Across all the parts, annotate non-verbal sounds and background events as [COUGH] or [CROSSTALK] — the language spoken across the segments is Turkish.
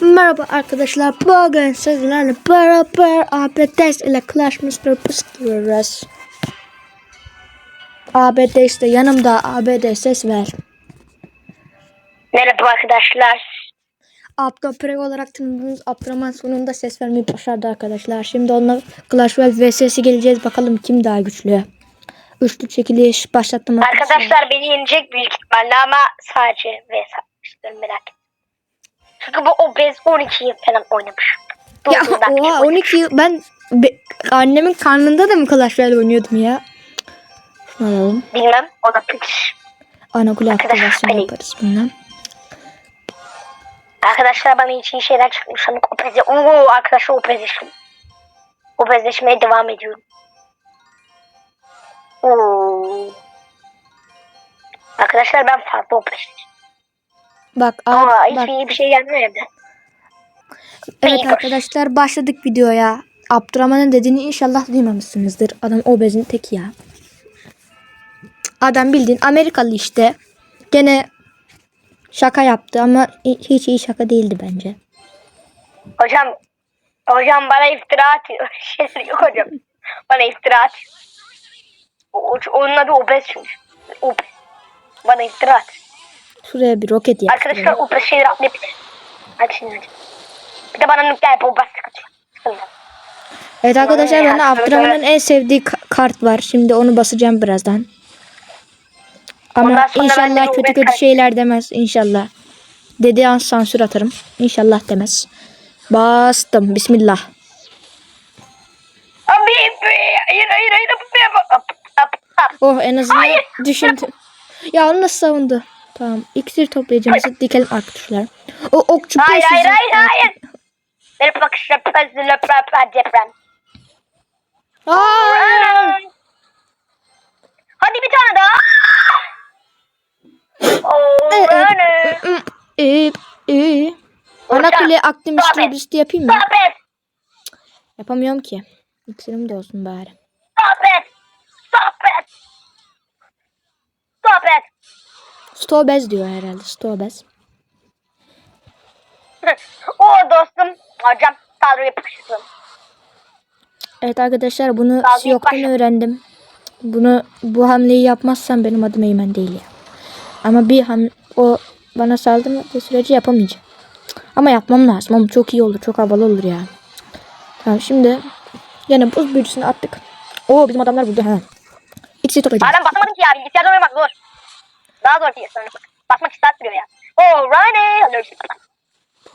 Merhaba arkadaşlar. Bugün sizlerle beraber ABDS ile Clash Mr. pıskırıyoruz. ABDS de yanımda ABD ses ver. Merhaba arkadaşlar. Abdo Pre olarak tanıdığınız Abdurrahman sonunda ses vermeyi başardı arkadaşlar. Şimdi onunla Clash Royale vs'si geleceğiz. Bakalım kim daha güçlü. Üçlü çekiliş başlattım Arkadaşlar beni yenecek büyük ihtimalle ama sadece vs merak etmeyin. Çünkü bu obez 12 yıl falan oynamış. Ya oha oynamış. 12 yıl ben be- annemin karnında da mı Clash Royale oynuyordum ya? Şunu alalım. Bilmem o da pıtış. Ana kule Arkadaşlar, aktivasyonu hani- yaparız bundan. Arkadaşlar bana için şeyler çıkmış ama obeze. Oo arkadaşlar obezleşim. Obezleşmeye devam ediyorum. Oo. Arkadaşlar ben farklı obezleştim. Bak, Ama abi, hiç bak. iyi bir şey gelmiyor evde. Evet iyi arkadaşlar başladık videoya. Abdurrahman'ın dediğini inşallah duymamışsınızdır. Adam obezin teki ya. Adam bildiğin Amerikalı işte. Gene şaka yaptı ama hiç iyi şaka değildi bence. Hocam hocam bana iftira atıyor. [LAUGHS] Şeyler yok hocam. Bana iftira atıyor. Onun adı obez çünkü. Obez. Bana iftira at. Şuraya bir roket yap. Arkadaşlar obez şeyler atlayıp. Hadi şimdi hadi. Bir de bana nükleer yapıp obez sıkıntı. Evet arkadaşlar evet. Abdurrahman'ın en sevdiği ka- kart var. Şimdi onu basacağım birazdan. Ama inşallah kötü kötü şeyler demez. İnşallah. Dediği an sansür atarım. İnşallah demez. Bastım. Bismillah. Abi hayır hayır hayır. Oh en azından düşündüm. Ya onu nasıl savundu? Tamam. İksir toplayıcımızı dikelim arkadaşlar. O okçu Hayır piyasası- hayır hayır hayır. Benim bakışım pezli löpröp deprem. Aa! Hadi bir tane daha. Runner. Ee, ee. Ana Hocam, kule it. listi yapayım mı? Yapamıyorum ki. İksirim de olsun bari. Stop it. Stop it. Stop it. Stobez diyor herhalde. Stobez. o dostum. Hocam saldırı yapıştırdım. Evet arkadaşlar bunu Siyok'tan öğrendim. Bunu bu hamleyi yapmazsam benim adım Eymen değil ya. Ama bir ham o bana saldırmadığı sürece yapamayacağım. Ama yapmam lazım. Ama çok iyi olur. Çok havalı olur ya. Tamam şimdi yine buz büyücüsünü attık. Oo bizim adamlar burada hemen. İkisi tutacağım. Hala basamadım ki ya. Bilgisayarda oynamak zor. Daha zor ki sanırım. Basmak istertmiyor ya. Oh runner.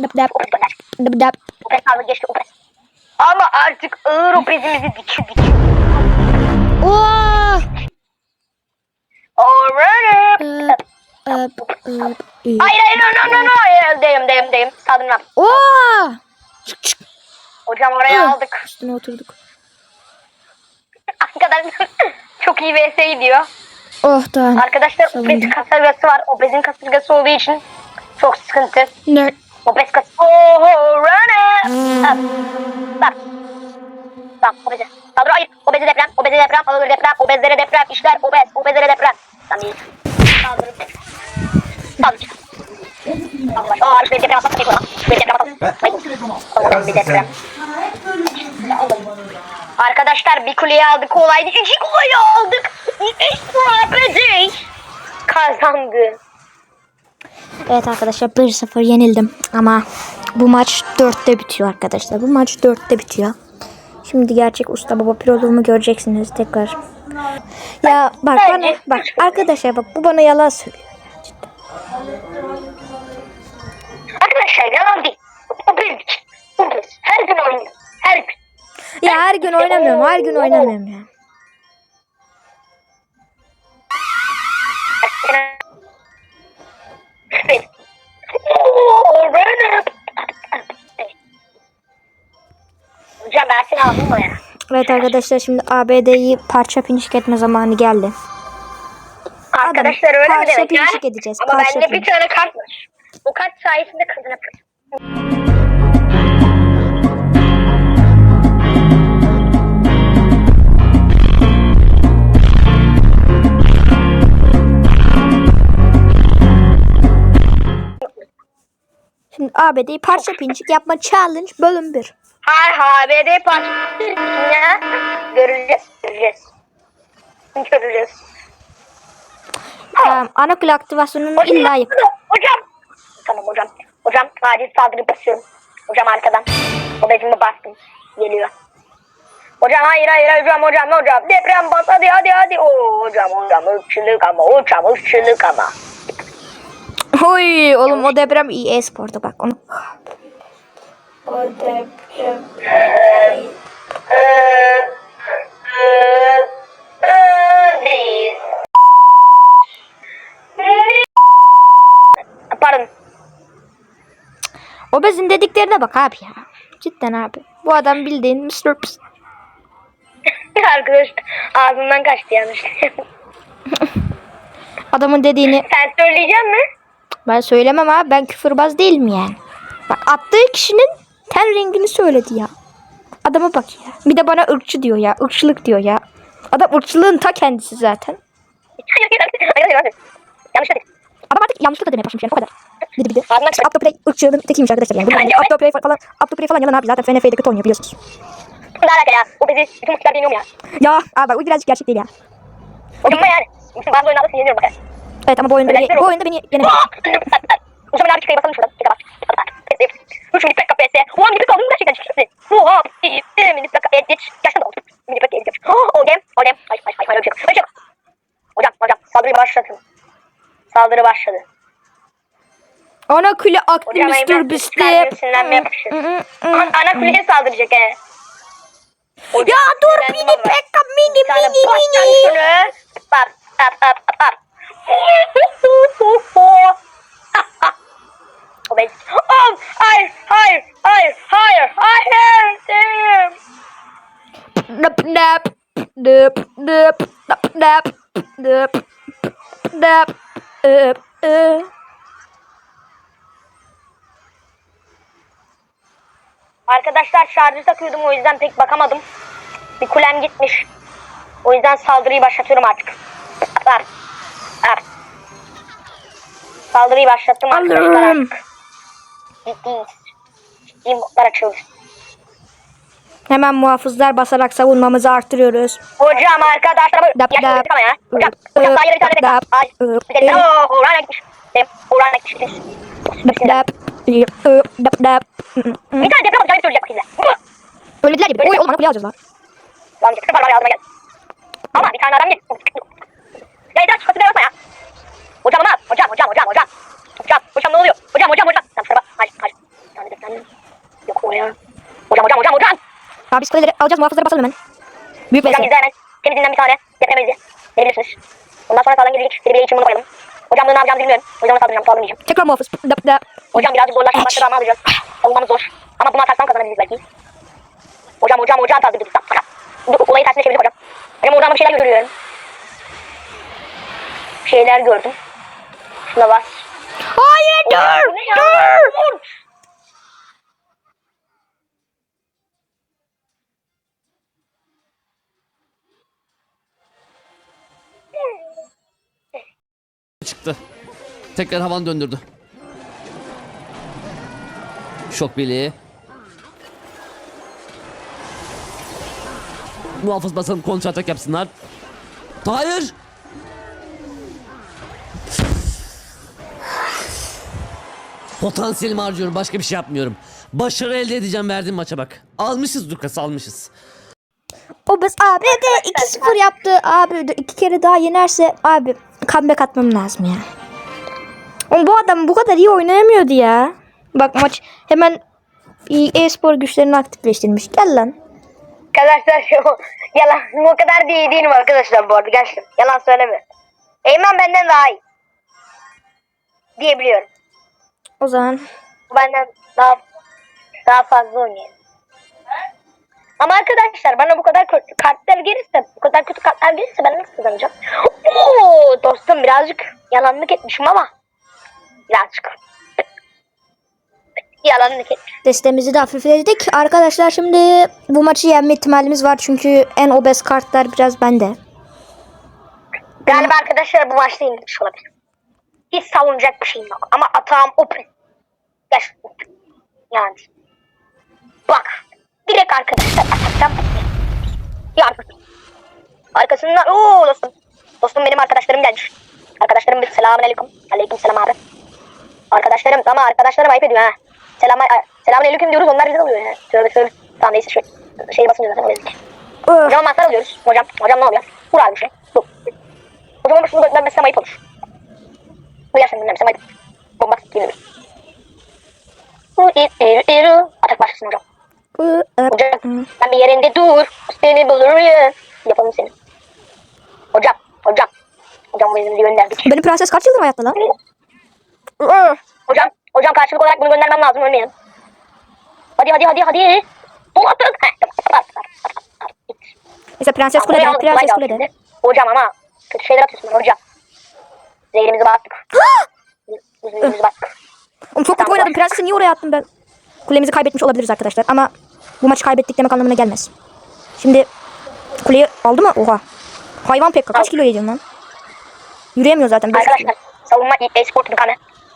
Dap dap döner. dap dap. Opes kaldı geçti opes. Ama artık ağır opesimizi dikiyor dikiyor. Oo! Oh öp, öp, öp. Hayır hayır no no no no. Deyim deyim deyim. Saldırmam. Oo! Çık çık. Hocam oraya aldık. Üstüne oturduk. Arkadaşlar [LAUGHS] çok iyi vs gidiyor. Oh tamam. Arkadaşlar Savundum. obez kasırgası var. Obezin kasırgası olduğu için çok sıkıntı. Nerd. Obez kas... Oh, runner. Bak. Bak. Bak obeze. Kadro hayır. Obeze deprem. Obeze deprem. Ağır deprem. Obezlere deprem. İşler obez. Obezlere deprem. Tamam iyi. Saldırın. Allah. Aa, bir deprem atmak gerekiyor. Bir deprem. Allah'ım bir deprem. Arkadaşlar bir kuleyi aldık kolaydı. İki kuleyi aldık. İsrail kazandı. Evet arkadaşlar 1-0 yenildim ama bu maç 4'te bitiyor arkadaşlar. Bu maç 4'te bitiyor. Şimdi gerçek usta baba piroluğumu göreceksiniz tekrar. Ya bak bana bak arkadaşlar bak bu bana yalan söylüyor. Arkadaşlar yalan değil. O biz. Her gün oynuyor. Her gün. Ya her gün oynamıyorum her gün oynamıyorum ya. Hocam ben seni aldım mı ya? Evet arkadaşlar şimdi ABD'yi parça pinçik etme zamanı geldi. Arkadaşlar öyle mi demek ya? edeceğiz, Ama parça bende bir pinçik. tane kart var. O kart sayesinde kazanabilirim. ABD'yi parça pinçik yapma challenge bölüm 1. Hay hay BD parçasını göreceğiz. Göreceğiz. Göreceğiz. Tamam ana kule aktivasyonunu illa yap. Hocam. Tamam hocam. Hocam acil saldırı basıyorum. Hocam arkadan. O bezimi bastım. Geliyor. Hocam hayır hayır hocam hocam hocam. Deprem bas hadi hadi hadi. Oo, hocam hocam ırkçılık ama hocam ırkçılık ama. Oy oğlum o deprem iyi e-sporda bak onu. Pardon. O bezin dediklerine bak abi ya. Cidden abi. Bu adam bildiğin Mr. Pis. [LAUGHS] Arkadaş ağzımdan kaçtı yanlış. [LAUGHS] Adamın dediğini Sen söyleyecek mi? Ben söylemem abi. Ben küfürbaz değilim yani. Bak attığı kişinin ten rengini söyledi ya. Adama bak ya. Bir de bana ırkçı diyor ya. Irkçılık diyor ya. Adam ırkçılığın ta kendisi zaten. Adam artık yanlışlıkla demeye başlamış yani o kadar. Bir de bir de. İşte Abdoplay ırkçılığın tekiymiş arkadaşlar yani. Bunlar Abdoplay falan, Abdoplay falan yalan abi. Zaten FNF'de kötü oynuyor biliyorsunuz. Ne alaka ya? O bizi bütün mutlular deniyor mu ya? Ya abi bak o birazcık gerçek değil ya. Hocam ama yani. Bazı oyunlarda sinirleniyorum bak. Evet ama bu oyunda beni, bu oyunda beni yenemez. Zaman abi çıkayım basalım şuradan. Tek bak. Üç milipek kafesi. Ulan milipek aldım gerçekten çıktı. Oha. Bir milipek kafesi. Gerçekten oldu. Milipek geldi. O dem. O dem. Ay ay ay. Öyle bir şey. Şey. Hocam hocam saldırı başlatın. Saldırı başladı. Ana kule aklı Hocam Mr. Beast'e. sinirlenmeye başladı. An- Ana kuleye saldıracak he. Ya dur mini pekka mini mini mini. pap pap pap pap. O ben. Oh, hayır, hayır, hayır, hayır, hayır. Damn. Nap nap. Nap nap. Nap nap. Nap. Nap. Öp, öp. Arkadaşlar şarjı takıyordum o yüzden pek bakamadım. Bir kulem gitmiş. O yüzden saldırıyı başlatıyorum artık. Ar. Ar. Saldırıyı başlattım arkadaşlar. Ciddiyiz. Ciddi modlar açıldı. Hemen muhafızlar basarak savunmamızı arttırıyoruz. Hocam arkadaşlar. Dap, dap. Hocam. Hocam daha bir tane de. dap, gitmiş. Gitmiş. Dap dap. Dap dap. Bir tane deprem olacağını söyleyecek dediler gibi. Oy oğlum ana kule alacağız lan. Lan çıktı var var yardıma gel. Ama bir tane adam gel. Ya İdrar çıkmasın bakma ya. Hocam ama hocam hocam hocam hocam. Hocam hocam ne oluyor? Hocam hocam hocam. Tamam sıra bak. Hayır hayır. Tane deprem yok oraya. Hocam hocam hocam hocam. Abi biz kuleleri alacağız muhafızları basalım hemen. Büyük Hocam mesele. bizde hemen temizinden bir tane deprem ezi. Verebilirsiniz. Ondan sonra sağdan gelecek. Bir bile için bunu koyalım. Hocam bunu ne yapacağımızı bilmiyorum. O yüzden ona saldıracağım. Saldırmayacağım. Tekrar muhafız. Dap dap. Hocam birazcık zorlaşma başladı ama alacağız. Savunmamız zor. Ama bunu atarsam kazanabiliriz belki. Hocam hocam hocam bu olayı tersine çevirdik hocam. Hocam oradan bir şeyler görüyorum. Şeyler gördüm. Şuna bas. Hayır dur. Dur. Dur. çıktı. Tekrar havan döndürdü. Şok birliği. Muhafız basalım kontra atak yapsınlar. Hayır. Potansiyelimi harcıyorum başka bir şey yapmıyorum. Başarı elde edeceğim verdiğim maça bak. Almışız Lucas almışız. O biz abi de 2-0 yaptı. Abi de iki kere daha yenerse abi comeback atmam lazım ya. Oğlum bu adam bu kadar iyi oynayamıyordu ya. Bak maç hemen e-spor güçlerini aktifleştirmiş. Gel lan. Arkadaşlar şu [LAUGHS] yalan o kadar da iyi değilim arkadaşlar bu arada gerçekten. Yalan söyleme. Eymen benden daha iyi. Diyebiliyorum. O zaman benden daha daha fazla oynuyor. Ama arkadaşlar bana bu kadar kartlar gelirse, bu kadar kötü kartlar gelirse ben nasıl kazanacağım? Oo, dostum birazcık yalanlık etmişim ama birazcık yalanlık etmişim. destemizi de hafifledik. Arkadaşlar şimdi bu maçı yenme ihtimalimiz var. Çünkü en obez kartlar biraz bende. Galiba arkadaşlar bu maçta yenilmiş olabilir. Hiç savunacak bir şeyim yok ama atağım open. Gerçekten. Yani. Bak. Direkt arkadaşlar ataktan Yardım. Arkasından ooo dostum. Dostum benim arkadaşlarım gelmiş. Arkadaşlarım bir selamun aleyküm. Aleyküm selam abi. Arkadaşlarım ama arkadaşlarım ayıp ediyor ha. Selam, selamun aleyküm diyoruz onlar bize alıyor ya. Tövbe tövbe. Tamam neyse şey, şey basınca zaten öyle. Hocam masal alıyoruz. Hocam, hocam ne oluyor? Vur abi bir şey. Bu. Hocam ama şunu göndermezsem ayıp olur. Bu yaşam göndermezsem ayıp olur. Bomba gibi. Bu iru iru. Atak başlasın hocam. Hocam ben bir yerinde dur. Seni bulurum. Yapalım seni. Hocam, hocam. Hocam bu izimizi gönderdik. Benim prenses kaç yıldır hayatta lan? Hocam, hocam karşılık olarak bunu göndermem lazım ölmeyelim. Hadi hadi hadi hadi. Dolattık. Neyse prenses kulede. Prenses kulede. Hocam ama kötü şeyler atıyorsun hocam. Zehrimizi baktık. Zehrimizi baktık. Oğlum çok kötü oynadım. Prensesi niye oraya attım ben? Kulemizi kaybetmiş olabiliriz arkadaşlar. Ama bu maçı kaybettik demek anlamına gelmez. Şimdi kuleyi aldı mı? Oha. Hayvan pekka. Kaç kilo yiyeceğim lan? Yürüyemiyor zaten. Arkadaşlar savunma e-spor dükkanı.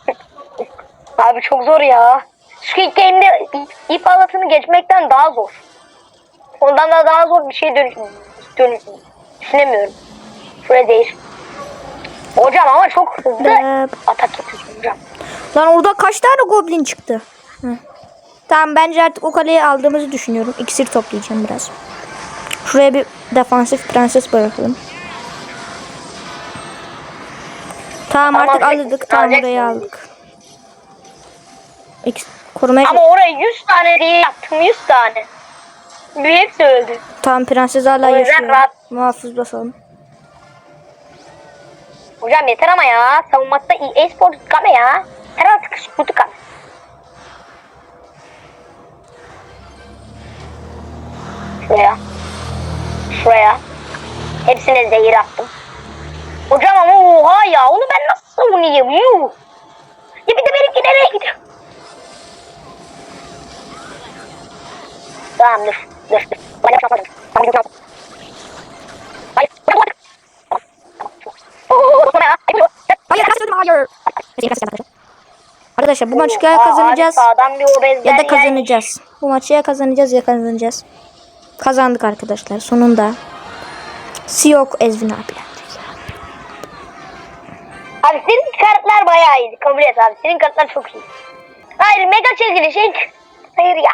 [LAUGHS] Abi çok zor ya. Squid Game'de ip alatını geçmekten daha zor. Ondan da daha zor bir şey dön dön düşünemiyorum. Şöyle değil. Hocam ama çok hızlı atak yapıyorsun hocam. Lan orada kaç tane goblin çıktı? Hı. Tamam bence artık o kaleyi aldığımızı düşünüyorum. İksir toplayacağım biraz. Şuraya bir defansif prenses bırakalım. Tamam, Tamam, artık alacaksın, aldık. Tamam orayı aldık. İks- korumaya Ama oraya 100 tane diye yaptım 100 tane. Bir hepsi öldü. Tamam prenses hala yaşıyor. rahat- Muhafız basalım. Hocam yeter ama ya. Savunmakta e-spor dükkanı ya. Bu dükkan. Şuraya. Şuraya. Hepsine zehir attım. Hocam ama oha ya. Onu ben nasıl savunayım? Yuh. Ya bir de benimki nereye gidiyor? Tamam dur. Dur. dur. Ben yapamadım. Tamam dur. Hayır. Hayır. Oo, bu ne ya? Hayır. Hayır prenses öldüm hayır. Neyse, prenses yapmadım. Arkadaşlar bu maçı ya Aa, kazanacağız abi sağdan bir obezler ya da gelmiş. kazanacağız. Bu maçı ya kazanacağız ya kazanacağız. Kazandık arkadaşlar sonunda. Siyok Ezvin abiler. Abi senin kartlar bayağı iyiydi. Kabul et abi. Senin kartlar çok iyi. Hayır mega çekiliş. Hayır ya.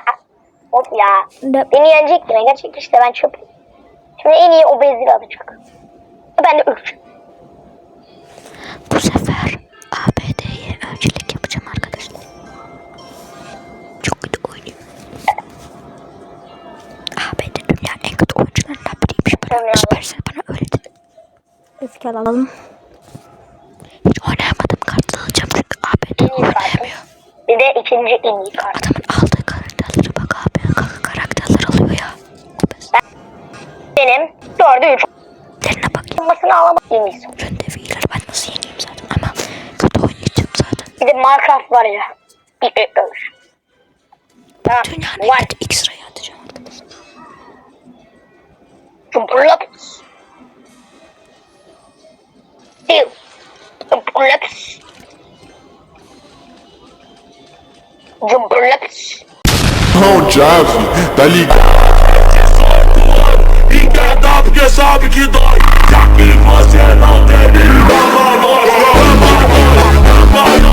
Hop ya. De- Beni yenecekti mega çekilişte ben çöp. Şimdi en iyi obezleri alacak. Ben de üç. Bu sefer ABD'ye öncülük ya. Bana, dedi. Öfke alalım. Hiç oynayamadım kartı alacağım çünkü iyi kartım. Bir de ikinci en iyi kart. Adamın aldığı karakterlere bak abi. Kaka karakterler alıyor ya. Benim dördü üç. Derine bak. Olmasını alamadım. En iyisi. Röndeviler ben nasıl yeneyim zaten ama kötü oynayacağım zaten. Bir de Minecraft var ya. Bir. Tamam. Dünyanın Var. en pull-ups. Eu pull-ups. De um pull-ups. Não, Jave, tá ligado? E porque sabe que dói. Já que você não tem nenhuma valor, valor, valor.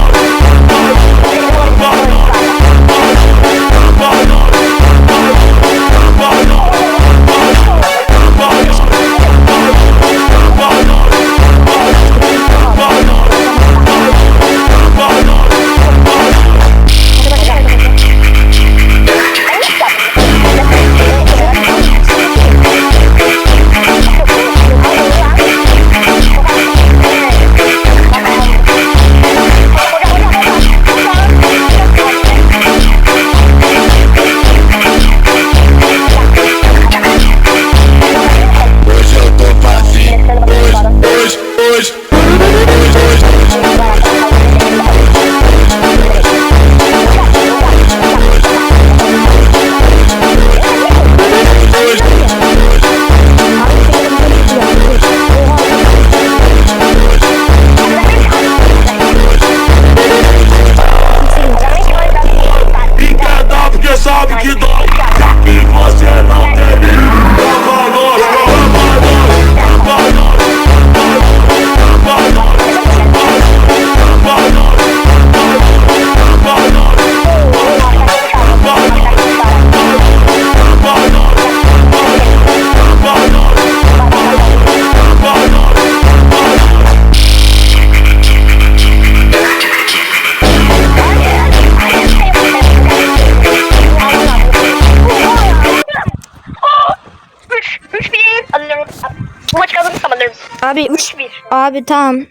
Abi 3 Üç bir. Abi tamam.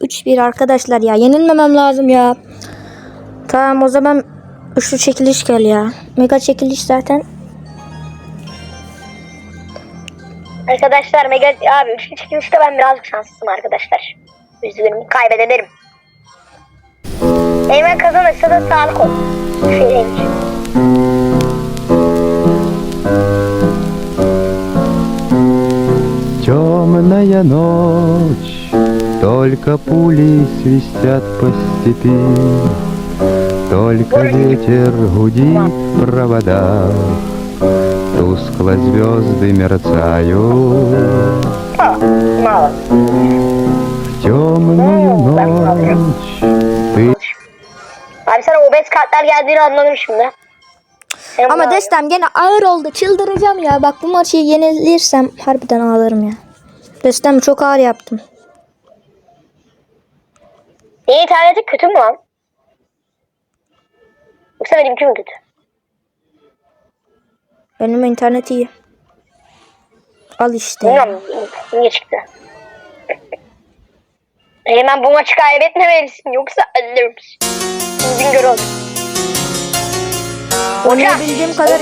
3-1 arkadaşlar ya. Yenilmemem lazım ya. Tamam o zaman üçlü çekiliş gel ya. Mega çekiliş zaten. Arkadaşlar mega abi üçlü çekilişte ben birazcık şanslıyım arkadaşlar. Üzgünüm kaybedebilirim. Eymen kazanırsa da sağlık olsun. Şey Темная ночь, только пули свистят по степи, Только ветер гудит в проводах, Тускло звезды мерцают. Mağla. В темную ночь ты Abi sana obez kartlar geldiğini anladım şimdi. Senin Ama destem gene ağır oldu. Çıldıracağım ya. Bak bu maçı yenilirsem harbiden ağlarım ya. Destem çok ağır yaptım. Senin internetin kötü mü lan? Yoksa benimki mi kötü? Benim internet iyi. Al işte. Bilmiyorum niye çıktı. Hemen bu maçı kaybetmemelisin yoksa ölürüm. Bugün gör oldu. Oynayabildiğim kadar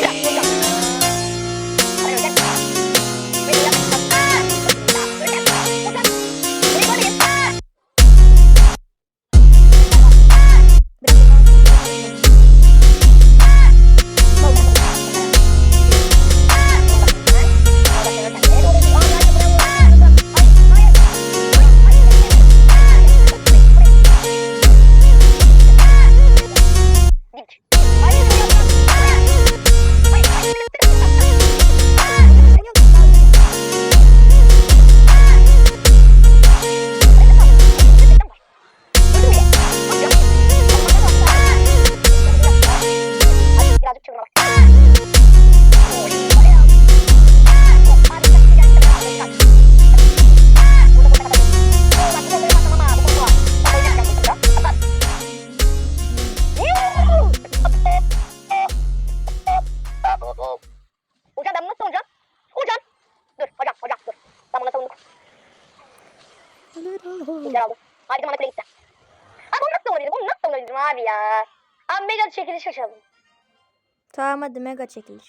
Hadi mega çekiliş.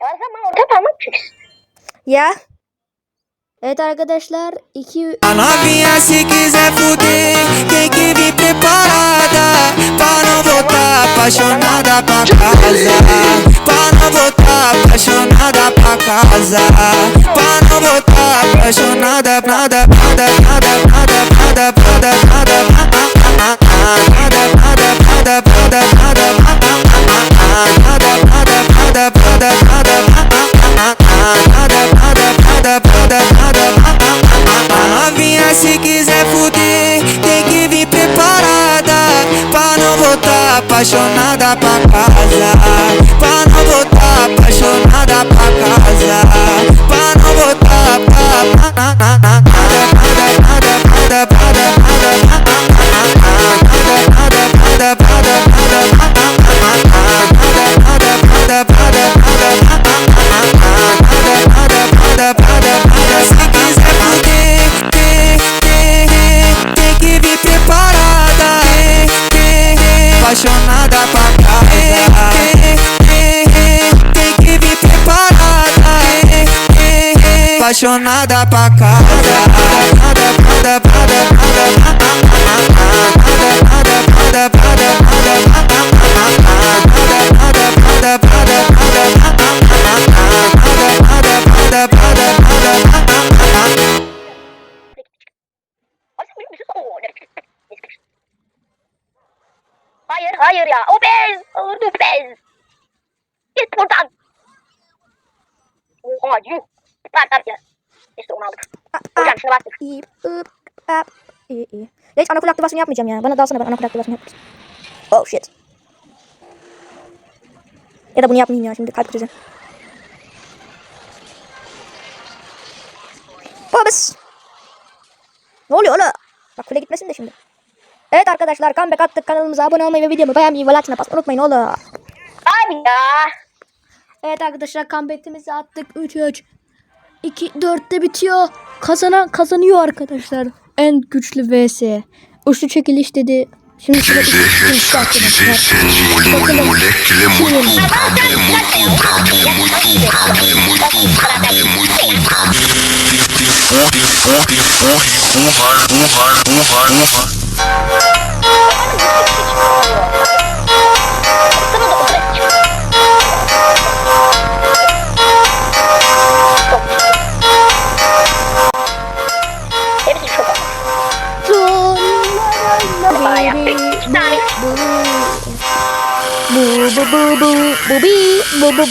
Ya sen bana orta parmak çeksin. Ya. Evet arkadaşlar 2 A novinha se quiser fuder, tem que vir preparada Pra não voltar apaixonada pra casa Pra não voltar apaixonada pra casa Pra não voltar apaixonada Nada, nada, nada, nada, nada, nada, nada Nada, nada, nada, nada, nada, nada a novinha se quiser fuder, tem que vir preparada Pra não voltar apaixonada pra casa. Pra não voltar apaixonada pra casa. Pra não voltar pra apaixonada pra [LAUGHS] cada Hayır hayır ya. Obez! Obez! Git buradan! Oha yuh! Ya. İşte onu aldık. Hocam şuna bastık. İyi. İyi iyi. Ya hiç anakul aktivasını yapmayacağım ya. Bana dalsana ben anakul aktivasını yapmayacağım. Oh shit. Ya da bunu yapmayayım ya şimdi kalp krizi. Babas. Ne oluyor oğlum? Bak kule gitmesin de şimdi. Evet arkadaşlar comeback attık kanalımıza abone olmayı ve videomu beğenmeyi ve like'ına basmayı unutmayın oğlum. Abi ya. Evet arkadaşlar comeback'imizi attık 3 3 2 4'te bitiyor. Kazanan kazanıyor arkadaşlar. En güçlü vs. Uçlu çekiliş dedi. Şimdi sıra üçlü çekiliş arkadaşlar. Bakalım kim Bayağı. İki tane. Bu bu bu bu bu bi bu bu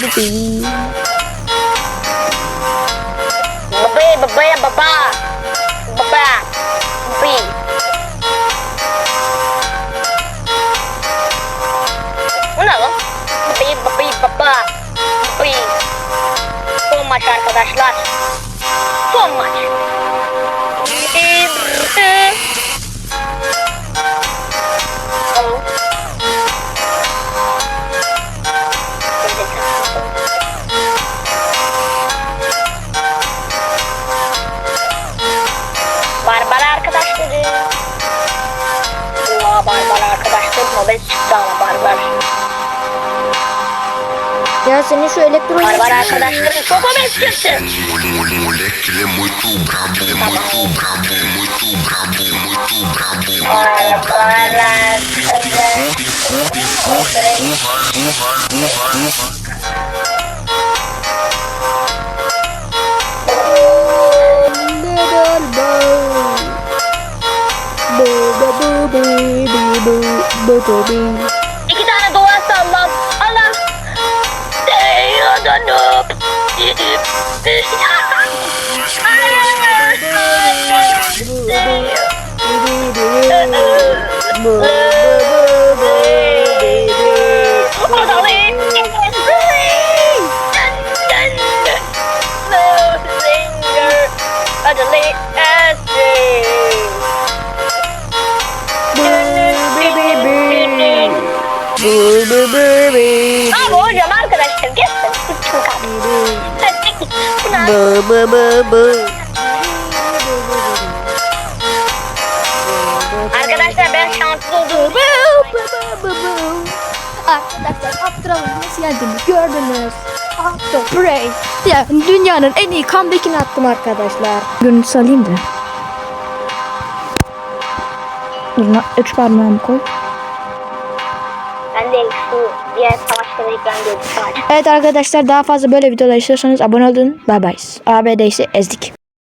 barata das três. Só vamos esquecer. Moleque, ele é muito brabo, é muito brabo, ele é muito brabo, muito brabo, muito brabo. Boo, boo, boo, boo, boo, boo, boo. As the. Arkadaşlar ben şanslı oldum. Arkadaşlar Abdurrahman nasıl geldiğini gördünüz. After Break. Ya dünyanın en iyi comeback'ini attım arkadaşlar. Görüntü salayım da. Buna üç parmağımı koy. Ben de şu diğer savaşları Evet arkadaşlar daha fazla böyle videolar istiyorsanız abone olun. Bye bye. ABD ise ezdik.